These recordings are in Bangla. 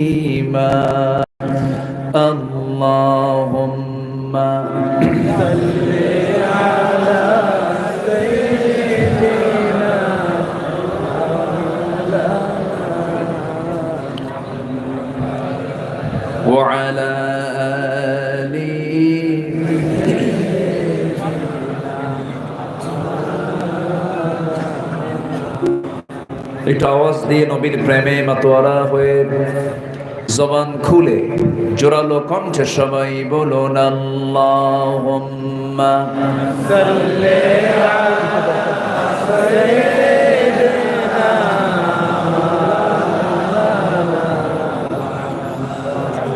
إيمان اللهم وعلى آله একটু আওয়াজ দিয়ে নবীর প্রেমে মাতোয়ারা হয়ে জবান খুলে জোরালো কণ্ঠে সবাই বলুন আল্লাহুম্মা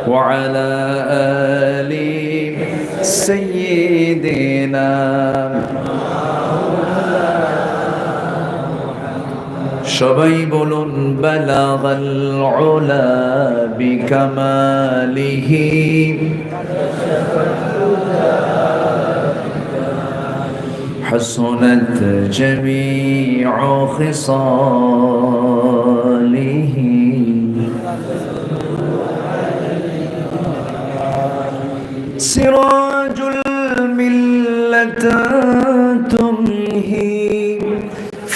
وعلى آل سيدنا সবাই বলুন বালাগাল উলা বিকামালিহি حسنت جميع خصاله سراج الملة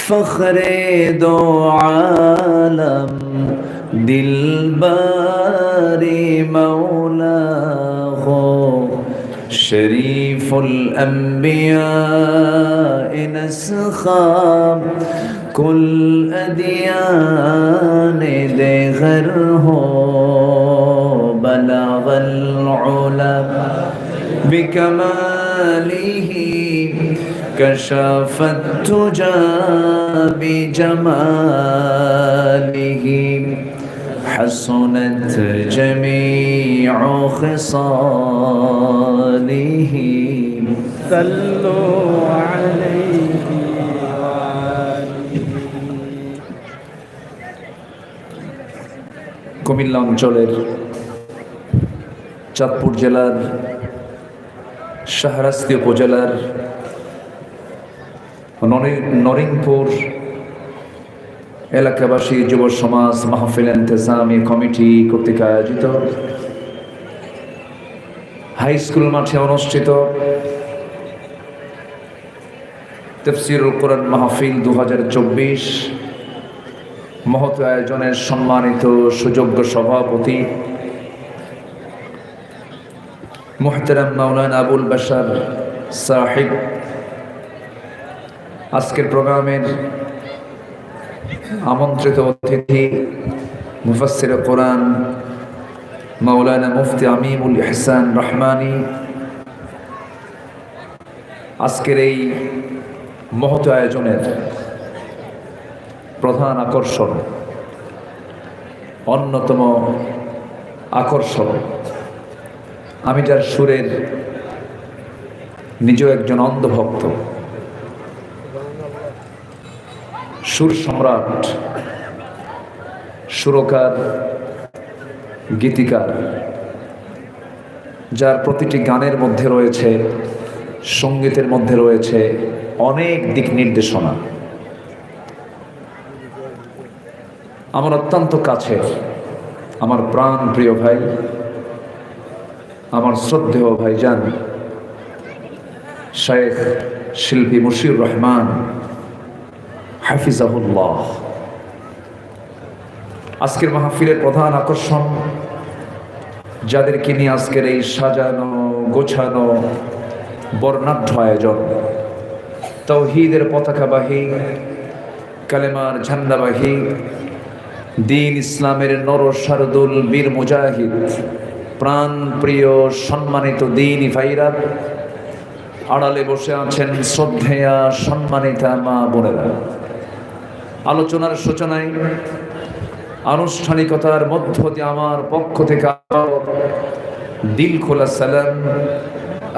فخر دو عالم دلبار مولاه شريف الأنبياء نسخا كل أديان دغره بلغ العلا بكماله كشف التجى بجماله حسنت جميع خصاله صلوا عليه কুমিল্লা অঞ্চলের চাঁদপুর জেলার শাহরাস্তি উপজেলার নরি- নরিংপুর এলাকাবাসী, যুব সমাজ, মাহফিল ইন্তেজামি কমিটি কর্তৃক আয়োজিত। হাই স্কুল মাঠে অনুষ্ঠিত তফসিরুল কোরআন মাহফিল দু মহৎ আয়োজনের সম্মানিত সুযোগ্য সভাপতি মোহতারাম মাওলানা আবুল বাসার সাহিব আজকের প্রোগ্রামের আমন্ত্রিত অতিথি, মুফাসসির কোরআন, মাওলানা মুফতি আমিমুল ইহসান রহমানি। আজকের এই মহৎ আয়োজনের প্রধান আকর্ষণ, অন্যতম আকর্ষণ, আমি যার সুরের নিজেও একজন অন্ধভক্ত সুর সম্রাট, সুরকার, গীতিকার, যার প্রতিটি গানের মধ্যে রয়েছে, সঙ্গীতের মধ্যে রয়েছে অনেক দিক নির্দেশনা। আমার অত্যন্ত কাছের, আমার প্রাণ প্রিয় ভাই, আমার শ্রদ্ধেয় ভাইজান, শেখ শিল্পী মুশির রহমান হাফিজাহুল্লাহ। আজকের মাহফিলের প্রধান আকর্ষণ, যাদেরকে নিয়ে আজকের এই সাজানো, গোছানো, বর্ণাঢ্য আয়োজন, তৌহিদের পতাকাবাহী কালেমার ঝান্ডাবাহী দিন ইসলামের নর শারদুল বীর মুজাহিদ প্রাণ প্রিয় সম্মানিত দিন ভাইরা, আড়ালে বসে আছেন শ্রদ্ধেয়া সম্মানিতা মা বোনেরা। আলোচনার সূচনায় আনুষ্ঠানিকতার মধ্য দিয়ে আমার পক্ষ থেকে দিল খোলা সালাম।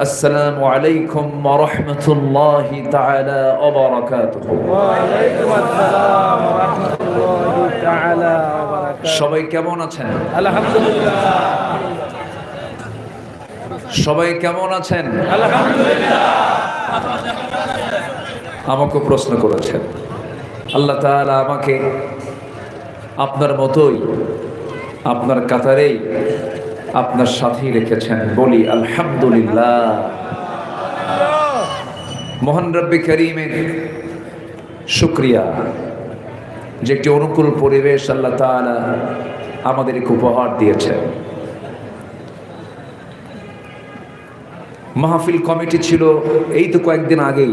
আসসালামু আলাইকুম ওয়া রাহমাতুল্লাহি তাআলা ওয়া বারাকাতুহু। ওয়ালাইকুম আসসালাম ওয়া রাহমাতুল্লাহি তাআলা ওয়া বারাকাতুহু সবাই কেমন আছেন? আলহামদুলিল্লাহ সবাই কেমন আছেন? আলহামদুলিল্লাহ। আমাকে প্রশ্ন করেছেন। আল্লাহ তাআলা আমাকে আপনার মতোই, আপনার কাতারেই, আপনার সাথেই রেখেছেন। বলি, আলহামদুলিল্লাহ। মোহন রব্বি করিমের শুক্রিয়া। যে একটি অনুকূল পরিবেশ আল্লাহ তাআলা আমাদেরকে উপহার দিয়েছেন। মাহফিল কমিটি ছিল, এই তো কয়েকদিন আগেই।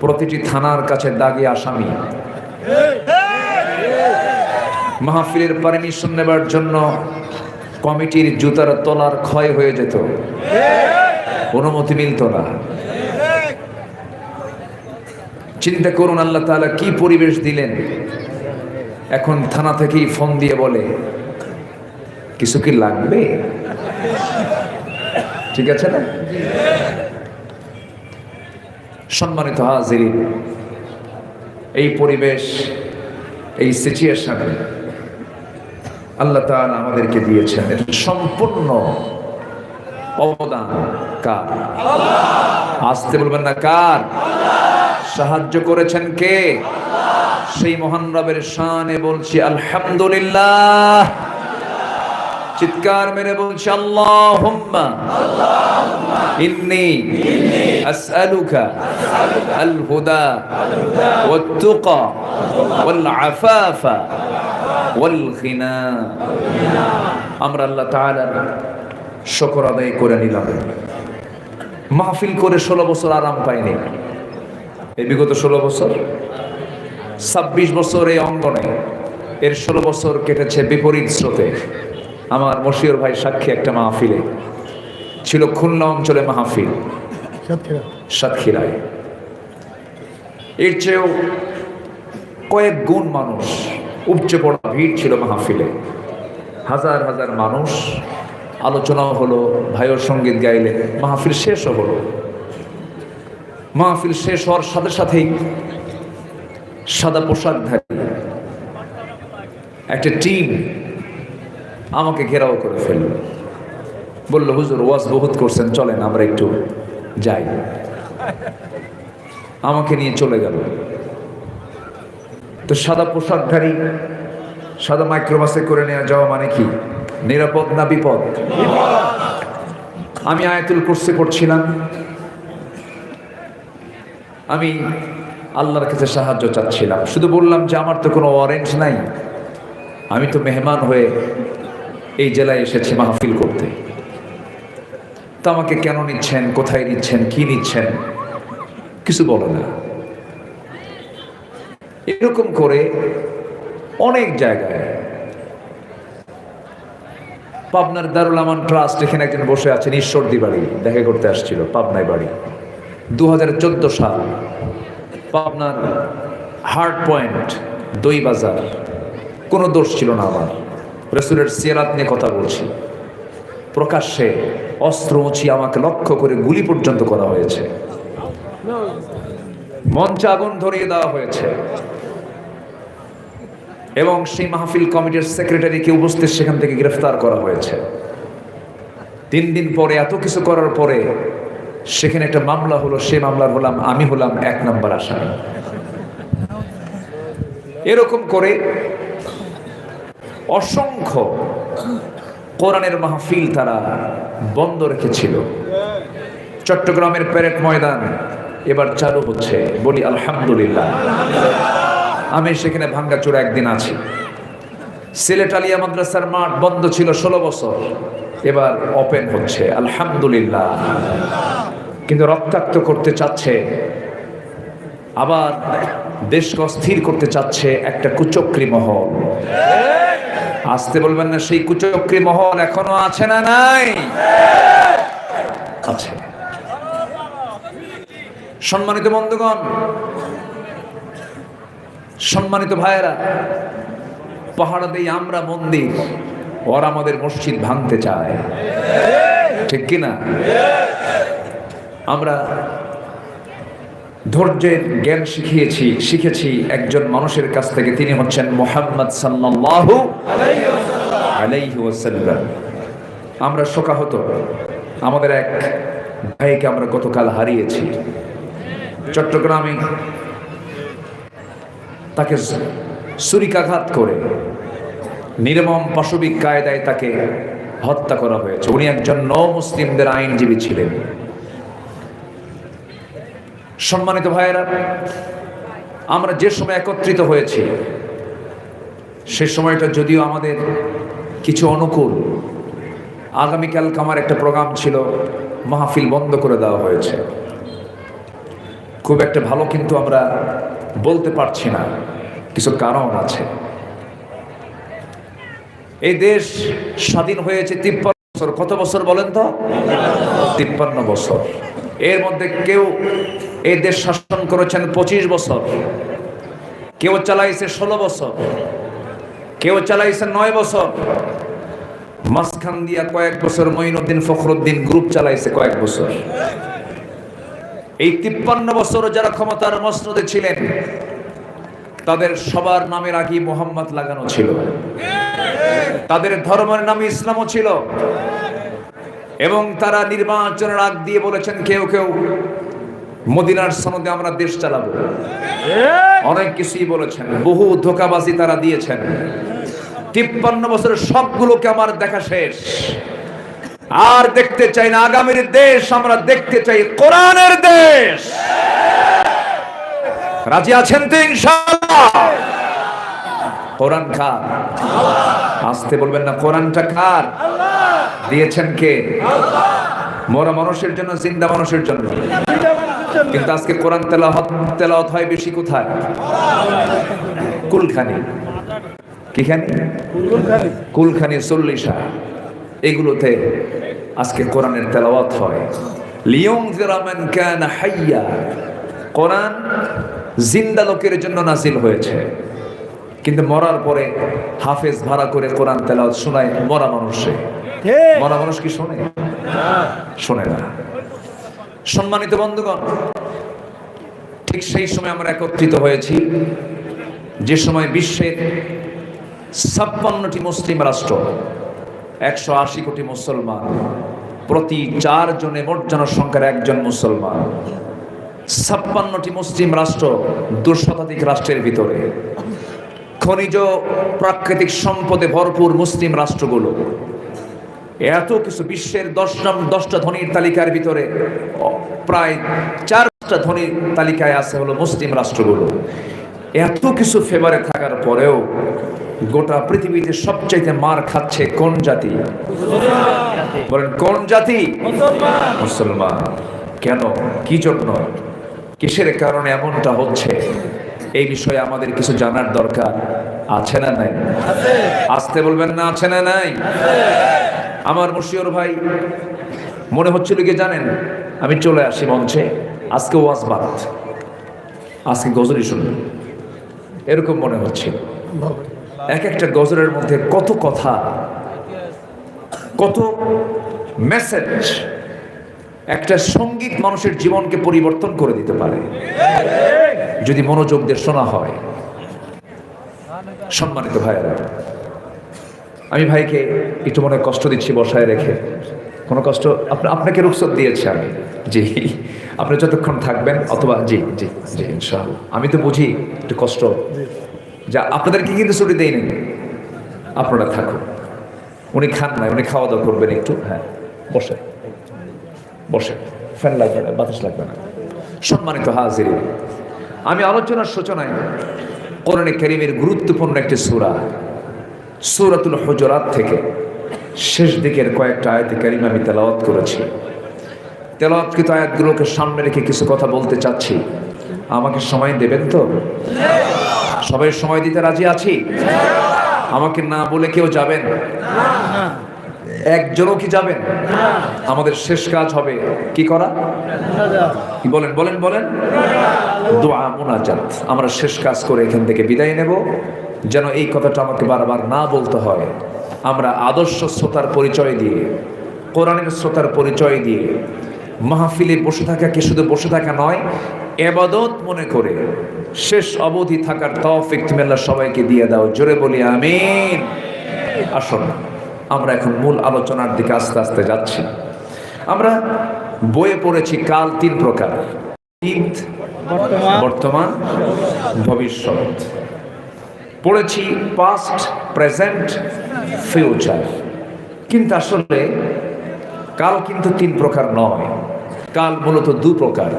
প্রতিটি থানার কাছে দাগে আসামি। মাহফিলের পারমিশন নেবার জন্য কমিটির জুতার তলার ক্ষয় হয়ে যেত। অনুমতি মিলত না। চিন্তা করুন আল্লাহ তাআলা কি পরিবেশ দিলেন। এখন থানা থেকেই ফোন দিয়ে বলে, কিছু কি লাগবে? ঠিক আছে না? সম্মানিত হাজির এই পরিবেশ, এই সিচুয়েশন আল্লাহ তাআলা আমাদেরকে দিয়েছেন সম্পূর্ণ অবদান কার? আসতে বলবেন না কার? সাহায্য করেছেন কে? সেই মহান রবের শানে বলছি, আলহামদুলিল্লাহ। চিৎকার মেরে বলছি, আল্লাহুম্মা। ইন্নি। আসআলুকা। আল হুদা ওয়াত তুকা ওয়াল আফাফা ওয়াল গিনা আমরা আল্লাহ তাআলার শুকর আদায় করে নিলাম। মাহফিল করে ষোলো বছর আরাম পাইনি। এই বিগত ষোলো বছর ছাব্বিশ বছর এই অঙ্গনে এর ষোলো বছর কেটেছে বিপরীত স্রোতে। আমার মশিউর ভাই সাক্ষী একটা মাহফিলে। ছিল খুলনা অঞ্চলে মাহফিল। সাতক্ষীরায়। এর চেয়েও কয়েক গুণ মানুষ উপচে পড়া ভিড় ছিল মাহফিলে। হাজার হাজার মানুষ। আলোচনাও হলো ভাইয়ের সংগীত গাইলে মাহফিল শেষও হলো। মাহফিল শেষ হওয়ার সাথে সাথেই সাদা পোশাকধারী একটা টিম আমাকে ঘেরাও করে ফেলল। বলল, হুজুর, ওয়াজ বহুত করছেন, চলেন, আমরা একটু যাই। আমাকে নিয়ে চলে গেল। তো সাদা পোশাকধারী, সাদা মাইক্রোবাসে করে নেওয়া যাওয়া মানে কি? নিরাপদ না বিপদ? আমি আয়াতুল কুরসি পড়ছিলাম। আমি আল্লাহর কাছে সাহায্য চাচ্ছিলাম। শুধু বললাম যে, আমার তো কোনো ওয়ারেন্ট নাই। আমি তো মেহমান হয়ে এই জেলায় এসেছি মাহফিল করতে। তা আমাকে কেন নিচ্ছেন? কোথায় নিচ্ছেন? কি নিচ্ছেন? কিছু বলে না। এরকম করে অনেক জায়গায় পাবনার দারুল আমান ট্রাস্ট, এখানে একজন বসে আছেন, ঈশ্বরদী বাড়ি, দেখা করতে আসছিল, পাবনায় বাড়ি। দু হাজার চোদ্দ সাল পাবনার হার্ড পয়েন্ট, দই বাজার। কোনো দোষ ছিল না আমার। রসুলের সিয়ারাত নিয়ে কথা বলছি। প্রকাশ্যে অস্ত্র উঁচি আমাকে লক্ষ্য করে গুলি পর্যন্ত করা হয়েছে। মঞ্চে আগুন ধরিয়ে দেওয়া হয়েছে। এবং সেই মাহফিল কমিটির সেক্রেটারিকে উপস্থিত সেখান থেকে গ্রেফতার করা হয়েছে। তিন দিন পরে এত কিছু করার পরে সেখানে একটা মামলা হলো সে মামলার হলাম, আমি হলাম এক নম্বর আসামি। এরকম করে অসংখ্য কোরআনের মাহফিল তারা বন্ধ রেখেছিল। চট্টগ্রামের প্যারেড ময়দান এবার চালু হচ্ছে। বলি আলহামদুলিল্লাহ। আমি সেখানে ভাঙ্গাচোরা একদিন আছি। সিলেট আলিয়া মাদ্রাসার মাঠ বন্ধ ছিল ষোলো বছর। এবার ওপেন হচ্ছে। আলহামদুলিল্লাহ। কিন্তু রক্তাক্ত করতে চাচ্ছে, আবার দেশকে অস্থির করতে চাচ্ছে একটা কুচক্রী মহল। আসতে বলবেন না, সেই কুচক্রী মহল এখনও আছে না নাই? আছে। সম্মানিত বন্ধুগণ, সম্মানিত ভাইয়েরা, পাহাড় দিয়ে আমরা মন্দির, ওরা আমাদের মসজিদ ভাঙতে চায়। ঠিক কিনা? আমরা ধৈর্যের জ্ঞান শিখিয়েছি, শিখেছি একজন মানুষের কাছ থেকে। তিনি হচ্ছেন মোহাম্মদ সাল্লাল্লাহু আলাইহি ওয়াসাল্লাম। আমরা শোকাহত। আমাদের এক ভাইকে আমরা গতকাল হারিয়েছি। চট্টগ্রামে তাকে ছুরিকাঘাত করে নির্মম পাশবিক কায়দায় তাকে হত্যা করা হয়েছে। উনি একজন ন মুসলিমদের আইনজীবী ছিলেন। সম্মানিত ভাইয়েরা, আমরা যে সময় একত্রিত হয়েছি, সে সময়টা যদিও আমাদের কিছু অনুকূল আগামীকালকে আমার একটা প্রোগ্রাম ছিল, মাহফিল বন্ধ করে দেওয়া হয়েছে। খুব একটা ভালো কিন্তু আমরা বলতে পারছি না, কিছু কারণ আছে। এই দেশ স্বাধীন হয়েছে তিপ্পান্ন বছর, কত বছর বলেন তো? তিপ্পান্ন বছর। এর মধ্যে কেউ এই দেশ শাসন করেছেন পঁচিশ বছর। কেউ চালাইছে ষোলো বছর। কেউ চালাইছে নয় বছর। মাঝখান দিয়া কয়েক বছর মঈনুদ্দিন ফখরুদ্দিন গ্রুপ চালাইছে কয়েক বছর। এই তিপ্পান্ন বছর যারা ক্ষমতার মসনদে ছিলেন, তাদের সবার নামের আগে মোহাম্মদ লাগানো ছিল। তাদের ধর্মের নাম ইসলামও ছিল। এবং তারা নির্বাচনের আগ দিয়ে বলেছেন, কেউ কেউ মদিনার সনদে আমরা দেশ চালাবো। অনেক কিছুই বলেছেন বহু ধোকাবাজি তারা দিয়েছেন। তিপ্পান্ন বছরের সবগুলোকে আমার দেখা শেষ। আর দেখতে চাই না আগামীর দেশ আমরা দেখতে চাই কোরআনের দেশ। রাজি আছেন তো ইনশাআল্লাহ? কোরআন কার? আসতে বলবেন না কোরআনটা কার? দিয়েছেন কে? মরা মানুষের জন্য জিন্দা মানুষের জন্য। কিন্তু আজকে কোরআন তেলাওয়াত তেলাওয়াত হয় বেশি কোথায়? কুলখানি। কিখানি কুলখানি। চল্লিশা। এগুলোতে আজকে কোরআনের তেলাওয়াত হয়। লিয়ং জিরামান কান হাইয়া। কোরআন জিন্দা লোকের জন্য নাজিল হয়েছে। কিন্তু মরার পরে হাফেজ ভাড়া করে কোরআন তেলাওয়াত শোনায় মরা মানুষে। মরা মানুষ কি শোনে? শোনে না। সম্মানিত বন্ধুগণ, ঠিক সেই সময় আমরা একত্রিত হয়েছি। যে সময় বিশ্বের ছাপ্পান্নটি মুসলিম রাষ্ট্র, একশো আশি কোটি মুসলমান, প্রতি চার জনে মোট জনসংখ্যার একজন মুসলমান। ছাপ্পান্নটি মুসলিম রাষ্ট্র দুঃশতাধিক রাষ্ট্রের ভিতরে। খনিজ প্রাকৃতিক সম্পদে ভরপুর মুসলিম রাষ্ট্রগুলো এত কিছু বিশ্বের দশ নাম দশটা ধনীর তালিকার ভিতরে প্রায় চারটা ধনীর তালিকায় আছে হলো মুসলিম রাষ্ট্রগুলো। এত কিছু ফেভারে থাকার পরেও গোটা পৃথিবীতে সবচাইতে মার খাচ্ছে কোন জাতি? বলেন কোন জাতি? মুসলমান। কেন? কি জন্য? কিসের কারণে এমনটা হচ্ছে? এই বিষয়ে আমাদের কিছু জানার দরকার আছে না নাই? আসতে বলবেন না আছে না নাই? আমার মুশিয়র ভাই, মনে হচ্ছিল কি জানেন? আমি চলে আসি মঞ্চে। আজকে ওয়াজ বাদ। আজকে গজলই শুনবেন এরকম মনে হচ্ছে। এক একটা গজলের মধ্যে কত কথা, কত মেসেজ একটা সংগীত মানুষের জীবনকে পরিবর্তন করে দিতে পারে। যদি মনোযোগ দিয়ে শোনা হয়। সম্মানিত ভাইয়েরা আমি ভাইকে একটু মনে কষ্ট দিচ্ছি, বসায় রেখে। কোনো কষ্ট? আপনা- আপনাকে রুখসত দিয়েছি আমি। জি, আপনি যতক্ষণ থাকবেন, অথবা জি জি জি, ইনশাআল্লাহ। আমি তো বুঝি একটু কষ্ট। যা, আপনাদেরকে কিন্তু ছুটি দেই নেই আপনারা থাকুন। উনি খান নাই, উনি খাওয়া দাওয়া করবেন একটু হ্যাঁ বসে। বসে। ফ্যান লাগবে না, বাতাস লাগবে না। সম্মানিত হাজির, আমি আলোচনার সূচনায় কোরআনে করিমের গুরুত্বপূর্ণ একটি সূরা সূরাতুল হুজুরাত থেকে শেষ দিকের কয়েকটা আয়াতে কারিম আমি তেলাওয়াত করেছি। তেলাওয়াতকৃত আয়াতগুলোকে সামনে রেখে কিছু কথা বলতে চাচ্ছি। আমাকে সময় দেবেন তো? সবাই সময় দিতে রাজি আছি? আমাকে না বলে কেউ যাবেন? একজনও কি যাবেন? আমাদের শেষ কাজ হবে কি করা? কি বলেন বলেন বলেন। দোয়া, মোনাজাত। আমরা শেষ কাজ করে এখান থেকে বিদায় নেব। যেন এই কথাটা আমাকে বারবার না বলতে হয়। আমরা আদর্শ শ্রোতার পরিচয় দিয়ে, কোরআনের শ্রোতার পরিচয় দিয়ে, মাহফিলে বসে থাকা থাকাকে শুধু বসে থাকা নয়, এবাদত মনে করে শেষ অবধি থাকার তৌফিক তুমি সবাইকে দিয়ে দাও। জোরে বলি, আমিন। আসুন, আমরা এখন মূল আলোচনার দিকে আস্তে আস্তে যাচ্ছি। আমরা বইয়ে পড়েছি কাল তিন প্রকার বর্তমান, ভবিষ্যৎ। পড়েছি পাস্ট প্রেজেন্ট ফিউচার কিন্তু আসলে কাল কিন্তু তিন প্রকার নয়। কাল মূলত দু প্রকার।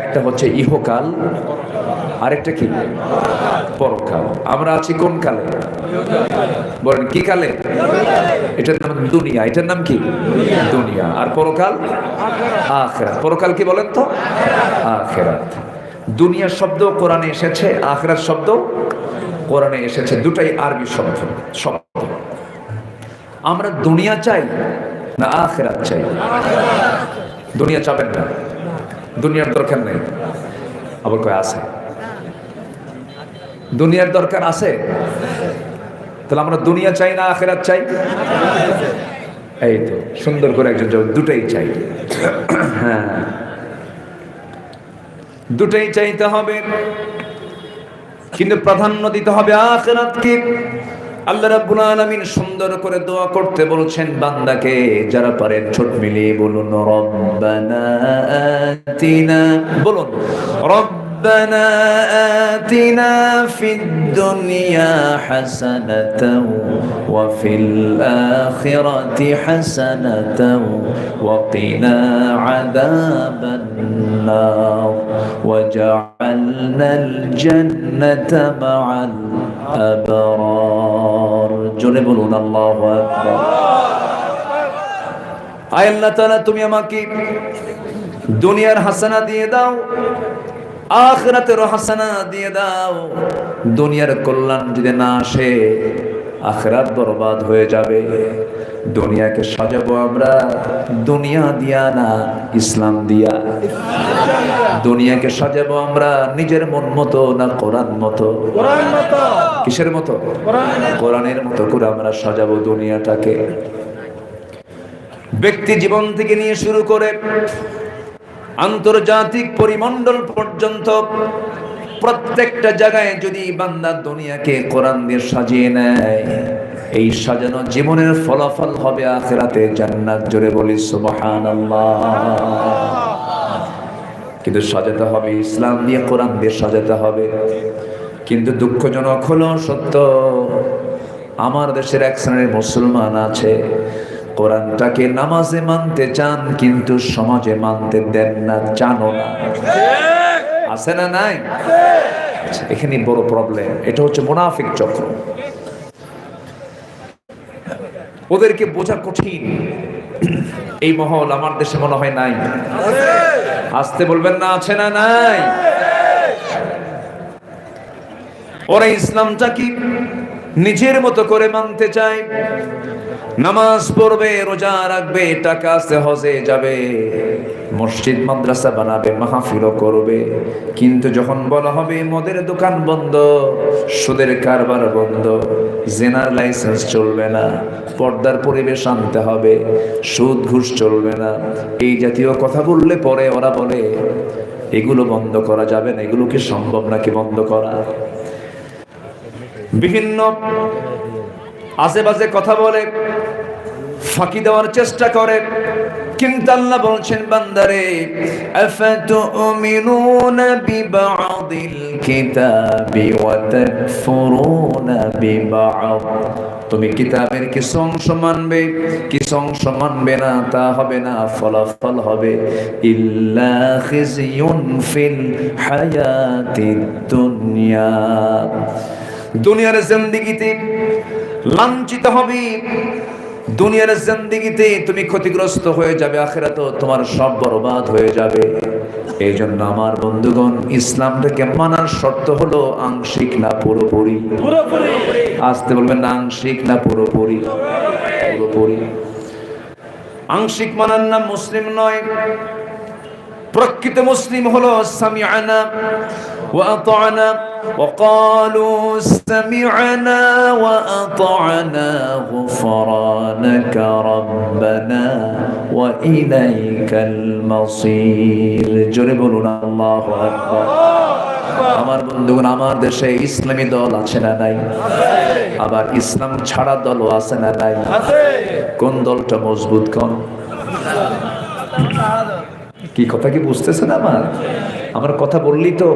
একটা হচ্ছে ইহকাল, আরেকটা কি? পরকাল। আমরা আছি কোন কালে? বলেন, কি কালে? এটার নাম দুনিয়া। এটার নাম কি? দুনিয়া। আর পরকাল? আখেরাত। পরকাল কি বলেন তো? আখেরাত। দুনিয়ার শব্দ কোরআনে এসেছে, আখেরাত শব্দ কোরআনে এসেছে, দুটাই আরবি শব্দ শব্দ। আমরা দুনিয়া চাই না আখেরাত চাই? দুনিয়া চাবেন না। দুনিয়ার দরকার নেই। আবার কয় আছে। দুনিয়ার দরকার আছে? তাহলে আমরা দুনিয়া চাই না আখেরাত চাই? এই তো সুন্দর করে একজন জবাব, দুটাই চাই। হ্যাঁ। দুটাই চাইতে হবে। কিন্তু প্রাধান্য দিতে হবে আখেরাতকে। আল্লাহ রাব্বুল আলামিন সুন্দর করে দোয়া করতে বলছেন, বান্দাকে যারা পারেন ছোট মিলিয়ে বলুন, রব্বানা আতিনা, বলুন ربنا آتنا في الدنيا حسنة وفي الآخرة حسنة وقنا عذاب النار وجعلنا الجنة مع الأبرار جنبنا الله أكبر আয় আল্লাহ তাআলা তুমি আমাকে দুনিয়ার হাসানা দিয়ে দাও আখরাতের হাসানা দিয়ে দাও। দুনিয়ার কল্যাণ যদি না আসে আখরাত বরবাদ হয়ে যাবে। দুনিয়াকে সাজাবো আমরা দুনিয়া দিয়া না ইসলাম দিয়া। দুনিয়াকে সাজাবো আমরা নিজের মন মতো না কোরআন মতো? কোরআন মতো। কিসের মতো? কোরআন কোরআনের মতো করে আমরা সাজাবো দুনিয়াটাকে। ব্যক্তি জীবন থেকে নিয়ে শুরু করে আন্তর্জাতিক পরিমণ্ডল পর্যন্ত প্রত্যেকটা জায়গায় যদি বান্দা দুনিয়াকে কোরআন দিয়ে সাজিয়ে নেয়, এই সাজানো জীবনের ফলাফল হবে আখেরাতে জান্নাত। জোরে বলি, সুবহানাল্লাহ। কিন্তু সাজাতে হবে, ইসলাম দিয়ে কোরআন দিয়ে সাজাতে হবে। কিন্তু দুঃখজনক হলো সত্য, আমার দেশের এক শ্রেণির মুসলমান আছে কোরআনটাকে নামাজে মানতে চান কিন্তু সমাজে মানতে দেন না জানো না। আছে না নাই? আচ্ছা, এখানে বড় প্রবলেম এটা হচ্ছে মুনাফিক চক্র। ওদেরকে বোঝা কঠিন। এই মহল আমার দেশে মনে হয় নাই। আসতে বলবেন না আছে না নাই? ওরা ইসলামটা কি? নিজের মতো করে মানতে চায়। নামাজ পড়বে, রোজা রাখবে, টাকা আছে, হজে যাবে, মসজিদ, মাদ্রাসা বানাবে, মাহফিলও করবে। কিন্তু যখন বলা হবে, মদের দোকান বন্ধ, সুদের কারবার বন্ধ, জেনার লাইসেন্স চলবে না, পর্দার পরিবেশ আনতে হবে, সুদ ঘুষ চলবে না। এই জাতীয় কথা বললে পরে ওরা বলে, এগুলো বন্ধ করা যাবে না, এগুলো কি সম্ভব নাকি বন্ধ করা? বিভিন্ন আশেপাশে কথা বলে, ফাঁকি দেওয়ার চেষ্টা করে। কিন্তু আল্লাহ বলছেন, বান্দারে, আফাতুমিনুনা বিবাদিল কিতাবি ওয়া তাকফুরুনা বিবাদ। তুমি কিতাবের কিছু অংশ মানবে কিছু অংশ মানবে না, তা হবে না, ফলাফল হবে। ইল্লা খিজিয়ুন ফিল হায়াতিদ দুনিয়া। দুনিয়ার জিন্দিগিতে লাঞ্ছিত হবে। দুনিয়ার জিন্দিগিতে তুমি ক্ষতিগ্রস্ত হয়ে যাবে। আখেরাত তোমার সব বরবাদ হয়ে যাবে। এই জন্য আমার বন্ধুগণ, ইসলামটাকে মানার শর্ত হলো আংশিক না পুরোপুরি। আসতে বলবেন না, আংশিক না পুরোপুরি? পুরোপুরি। আংশিক মানার নাম মুসলিম নয়। প্রকৃত মুসলিম হলো সামিআনা। ওয়া আতা'না وقالوا سمعنا وأطعنا غفرانك ربنا وإليك المصير জোরে বলুন আল্লাহু আকবার আমার বন্ধুগণ আমার দেশে ইসলামী দল আছে না নাই আবার ইসলাম ছাড়া দলও আছে না নাই আছে কোন দলটা মজবুত কোন কি কথা কি বুঝতেছেন আমার আমার কথা বললেই তো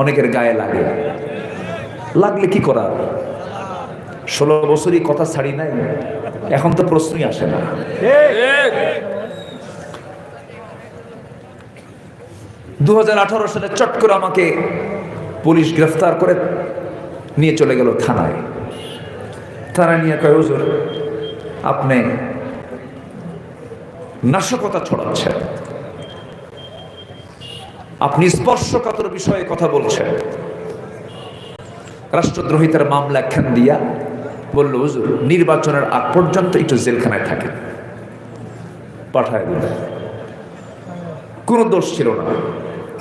অনেকের গায়ে লাগে। লাগলে কি করার? ষোলো বছরই কথা ছাড়ি নাই, এখন তো প্রশ্নই আসে না। দু হাজার আঠারো সালে চট করে আমাকে পুলিশ গ্রেফতার করে নিয়ে চলে গেল থানায়। থানায় নিয়ে কয়, হুজুর, আপনি নাশকতা ছড়াচ্ছেন। আপনি স্পর্শকাতর বিষয়ে কথা বলছেন। রাষ্ট্রদ্রোহিতার মামলা একখান দিয়া বলল নির্বাচনের আগ পর্যন্ত একটু জেলখানায় থাকেন। পাঠায় দিল কোনো দোষ ছিল না।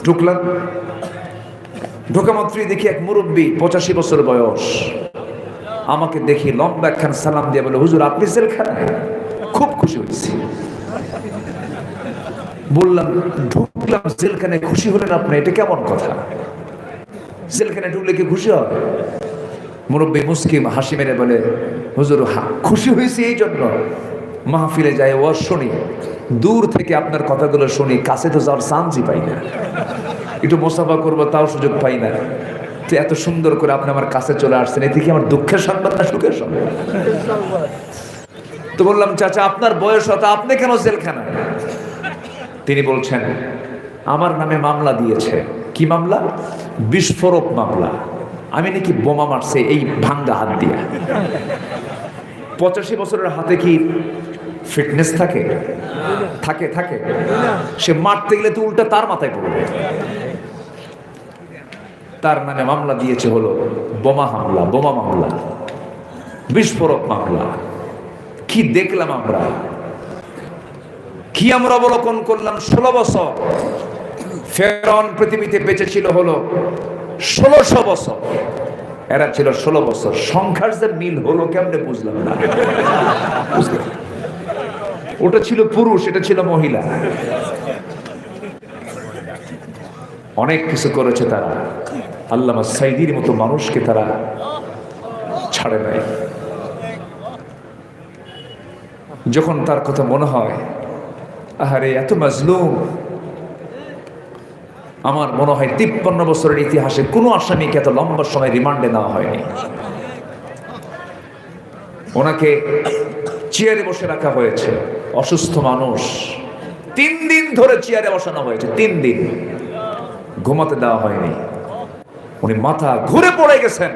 ঢুকলাম। ঢোকা দেখি এক মুরব্বী, পঁচাশি বছর বয়স। আমাকে দেখি লম্বা একখান সালাম দিয়ে বলে, হুজুর, আপনি জেলখানায়? খুব খুশি হয়েছি। বললাম ঢুকলাম জেলখানে খুশি হলেন আপনি, এটা কেমন কথা? জেলখানে ঢুকলে কি খুশি হয় মুরব্বী মুসকিম হাসি মেরে বলে, হুজুর খুশি হয়েছি এই জন্য। মাহফিলে যায় ওয়াজ শুনি। দূর থেকে আপনার কথাগুলো শুনি, কাছে তো যাওয়ার চান্সই পাই না। একটু মোসাফা করব, তাও সুযোগ পাই না। তো এত সুন্দর করে আপনি আমার কাছে চলে আসছেন, এতে কি আমার দুঃখের সংবাদ না সুখের সংবাদ? তো বললাম, চাচা, আপনার বয়স হতো, আপনি কেন জেলখানা তিনি বলছেন আমার নামে মামলা দিয়েছে। কি মামলা? বিস্ফোরক মামলা। আমি নাকি বোমা মারছে এই ভাঙ্গা হাত দিয়ে। পঁচাশি বছরের হাতে কি ফিটনেস থাকে? থাকে থাকে। সে মারতে গেলে তো উল্টা তার মাথায় পড়বে। তার নামে মামলা দিয়েছে হলো বোমা হামলা, বোমা মামলা, বিস্ফোরক মামলা। কি দেখলাম আমরা? কি আমরা অবলোকন করলাম? ষোলো বছর ফেরন পৃথিবীতে বেঁচে ছিল হলো ষোলোশো বছর। এরা ছিল ষোলো বছর। সংখ্যার যে মিল হলো কেমনে বুঝলাম না? ওটা ছিল পুরুষ, এটা ছিল মহিলা। অনেক কিছু করেছে তারা। আল্লামা সাইদির মতো মানুষকে তারা ছাড়ে নাই। যখন তার কথা মনে হয়, আহারে, এত মাজলুম। আমার মনে হয় তিপ্পান্ন বছরের ইতিহাসে কোনো আসামিকে এত লম্বা সময় রিমান্ডে নেওয়া হয়নি। ওনাকে চেয়ারে বসে রাখা হয়েছে। অসুস্থ মানুষ। তিন দিন ধরে চেয়ারে বসানো হয়েছে তিন দিন। ঘুমাতে দেওয়া হয়নি। উনি মাথা ঘুরে পড়ে গেছেন।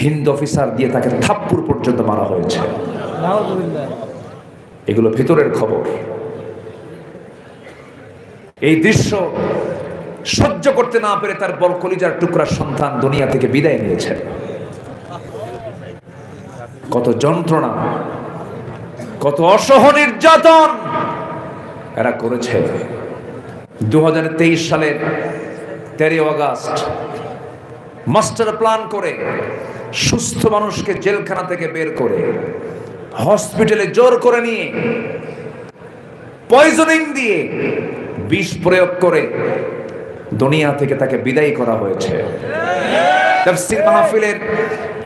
হিন্দ অফিসার দিয়ে তাকে থাপ্পুর পর্যন্ত মারা হয়েছে। এগুলো ভিতরের খবর। এই দৃশ্য সহ্য করতে না পেরে তার বল কলিজার টুকরা সন্তান দুনিয়া থেকে বিদায় নিয়েছে। কত যন্ত্রণা, কত অসহ নির্যাতন এরা করেছে। দুই হাজার তেইশ সালের তেরোই আগস্ট মাস্টার প্ল্যান করে সুস্থ মানুষকে জেলখানা থেকে বের করে হসপিটালে জোর করে নিয়ে পয়জনিং দিয়ে বিষ প্রয়োগ করে দুনিয়া থেকে তাকে বিদায় করা হয়েছে। তাফসীর মাহফিলের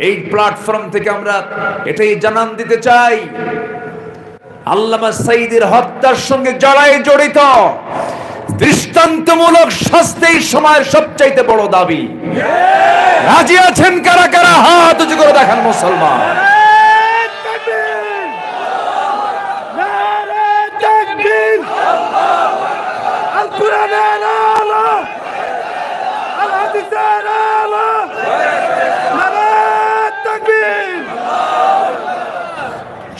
এই প্ল্যাটফর্ম থেকে আমরা এটাই জানান দিতে চাই। আল্লামা সাইদের হত্যার সঙ্গে যারাই জড়িত, দৃষ্টান্তমূলক শাস্তি সময়ের সবচাইতে বড় দাবি। রাজি আছেন কারা কারা? হাত উঁচু করে দেখান মুসলমান। القرآن على الحديث على نعرة تكبير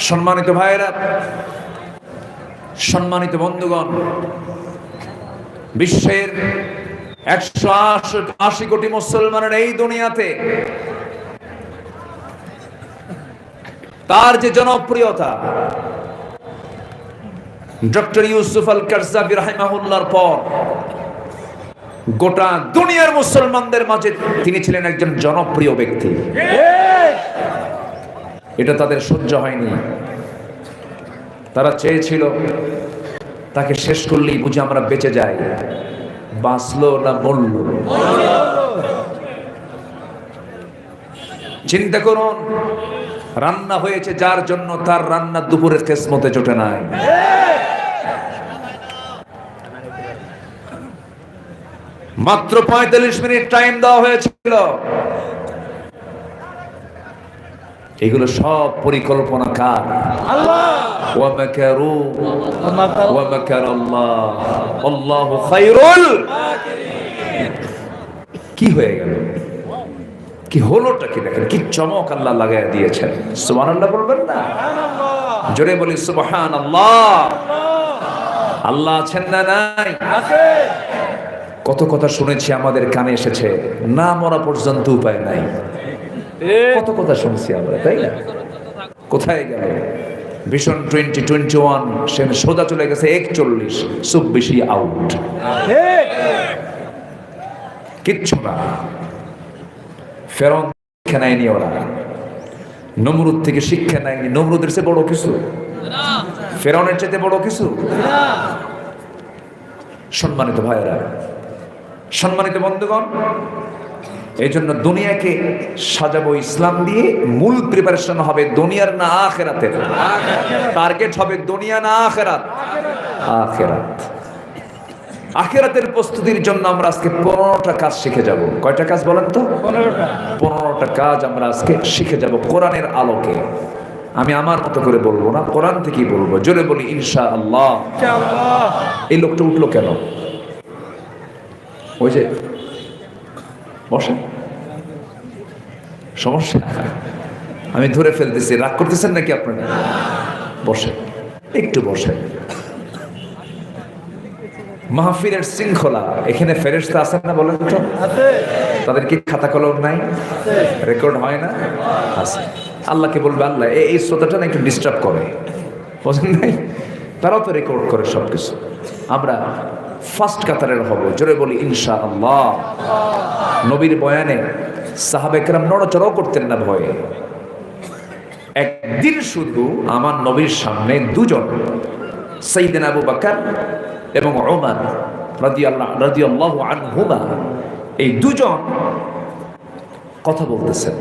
সম্মানিত ভাইয়েরা সম্মানিত বন্ধুগণ বিশ্বের একশো আশি কোটি মুসলমানের এই দুনিয়াতে তার যে জনপ্রিয়তা ডক্টর ইউসুফ আল কারজাবি রাহিমাহুল্লাহর পর গোটা দুনিয়ার মুসলমানদের মাঝে তিনি ছিলেন একজন জনপ্রিয় ব্যক্তি। এটা তাদের সহ্য হয়নি। তারা চেয়েছিল তাকে শেষ করলেই বুঝে আমরা বেঁচে যাই। বাঁচলো না মরল। চিন্তা করুন, রান্না হয়েছে যার জন্য তার রান্না দুপুরের কেসমতে জোটে নাই। মাত্র পঁয়তাল্লিশ মিনিট টাইম দেওয়া হয়েছিল। এগুলো সব পরিকল্পনা কার? কি হয়ে গেল? কি হলোটা কি দেখেন? কি চমক আল্লাহ লাগাই দিয়েছেন। সুবাহ আল্লাহ বলবেন না? জোরে বলি সুবাহান আল্লাহ আল্লাহ আছেন না নাই? কত কথা শুনেছি আমাদের কানে এসেছে না মরা পর্যন্ত উপায় নাই। কত কথা শুনছি আমরা তাই না? কোথায় গেল? ভীষণ টোয়েন্টি টোয়েন্টি ওয়ান সে সোজা চলে গেছে একচল্লিশ চব্বিশই আউট কিচ্ছু না। ফেরন শিক্ষা নেয়নি ওরা। নমরুদ থেকে শিক্ষা নেয়নি। নমরুদের চেয়ে বড় কিছু? ফেরনের চাইতে বড় কিছু? সম্মানিত ভাইয়েরা সম্মানিত বন্ধুগণ এই জন্য দুনিয়াকে সাজাবো ইসলাম দিয়ে মূল প্রিপারেশন হবে দুনিয়ার না আখেরাতের টার্গেট হবে দুনিয়া না আখেরাত। আখেরাত। আখেরাতের প্রস্তুতির জন্য আমরা আজকে পনেরোটা কাজ শিখে যাব। কয়টা কাজ বলেন তো? পনেরোটা। কাজ আমরা আজকে শিখে যাব কোরআনের আলোকে। আমি আমার মতো করে বলব না কোরআন থেকেই বলব। জোরে বলি ইনশা আল্লাহ এই লোকটা উঠল কেন? ওই যে বসে সমস্যা? আমি ধরে ফেলতেছি। রাগ করতেছেন নাকি আপনারা? বসে একটু বসে মাহফিলের শৃঙ্খলা। এখানে ফেরেস্তা আছেন না বলেন তো? তাদের কি খাতা কলম নাই? রেকর্ড হয় না? আছে। আল্লাহকে বলবে আল্লাহ এই- এই শ্রোতাটা না একটু ডিস্টার্ব করে? বোঝেন নাই? তারাও তো রেকর্ড করে সব কিছু আমরা ফার্স্ট কাতারের হব। জোরে বলি ইনশা আল্লাহ নবীর বয়ানে সাহাবেকরাম নড়চড়াও করতেন না ভয়ে। একদিন শুধু আমার নবীর সামনে দুজন সৈদিন আবু বাকার এবং ওমান রাদিয়াল্লাহু আনহুমা, এই দুজন কথা বলতেছেন।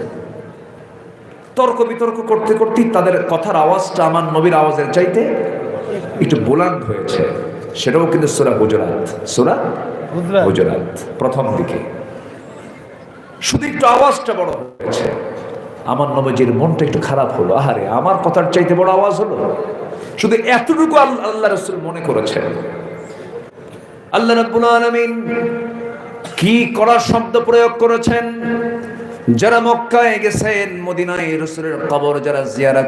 তর্ক বিতর্ক করতে করতে তাদের কথার আওয়াজটা আমার নবীর আওয়াজের চাইতে একটু বোলান্ড হয়েছে। সেটাও কিন্তু সুরা গুজরাত। সুরা গুজরাত। প্রথম দিকে। শুধু একটু আওয়াজটা বড় হয়েছে। আমার নবীজির মনটা একটু খারাপ হলো। আহারে আমার কথার চাইতে বড় আওয়াজ হলো? শুধু এতটুকু আল্লাহ আল্লাহ রসুল মনে করেছেন। আল্লাহ রাব্বুল আলামিন কি করার শব্দ প্রয়োগ করেছেন? যারা মক্কায় গেছেন মদিনায় রসুলের কবর যারা জিয়ারা